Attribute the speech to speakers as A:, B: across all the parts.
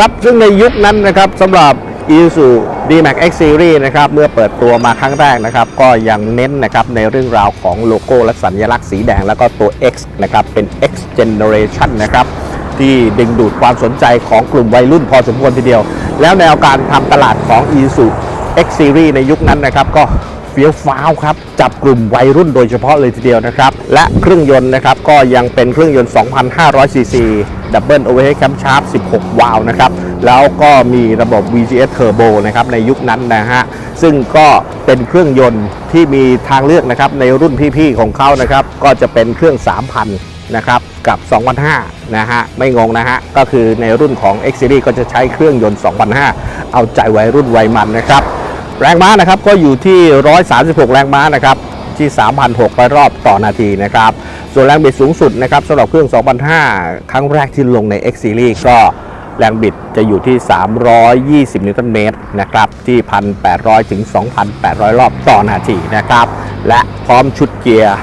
A: ครับ ซึ่งในยุคนั้นนะครับสำหรับ i s u D-Max X Series นะครับเมื่อเปิดตัวมาครั้งแรกนะครับ ก็ยังเน้นนะครับในเรื่องราวของโลโก้และสัญลักษณ์สีแดง แล้วก็ตัว X นะครับเป็น X Generation นะครับที่ดึงดูดความสนใจของกลุ่มวัยรุ่นพอสมควรทีเดียว แล้วแนวการทำตลาดของ i s u X Series ในยุคนั้นนะครับก็เฟี้ยวฟ้าวครับ จับกลุ่มวัยรุ่นโดยเฉพาะเลยทีเดียวนะครับ และเครื่องยนต์นะครับก็ยังเป็นเครื่องยนต์ 2,500ซีซี ดับเบิลโอเวอร์เฮดแคมชาร์ป16 วาล์วนะครับ แล้วก็มีระบบ VGS Turbo นะครับในยุคนั้นนะฮะ ซึ่งก็เป็นเครื่องยนต์ที่มีทางเลือกนะครับในรุ่นพี่ๆของเขานะครับ ก็จะเป็นเครื่อง 3,000 นะครับกับ2,500นะฮะ ไม่งงนะฮะ ก็คือในรุ่นของ X Series ก็จะใช้เครื่องยนต์2,500เอาใจวัยรุ่นวัยมันนะครับ แรงม้านะครับก็อยู่ที่ 136 แรงม้านะครับ ที่ 3,600 รอบต่อนาทีนะครับ ส่วนแรงบิดสูงสุดนะครับสำหรับเครื่อง 2,500 ครั้งแรกที่ลงใน X Series ก็แรงบิดจะอยู่ที่ 320 นิวตันเมตรนะครับ ที่ 1,800 ถึง 2,800 รอบต่อนาทีนะครับ และพร้อมชุดเกียร์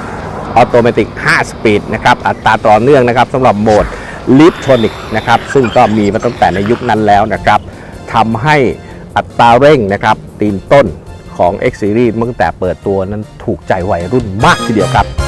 A: ออโตเมติก 5 สปีดนะครับ อัตราต่อเนื่องนะครับสำหรับโหมดลิฟทรอนิกนะครับ ซึ่งก็มีมาตั้งแต่ในยุคนั้นแล้วนะครับทำให้อัตราเร่งนะครับ ตีนต้น ของ X Series ตั้งแต่เปิดตัวนั้นถูกใจวัยรุ่นมากทีเดียวครับ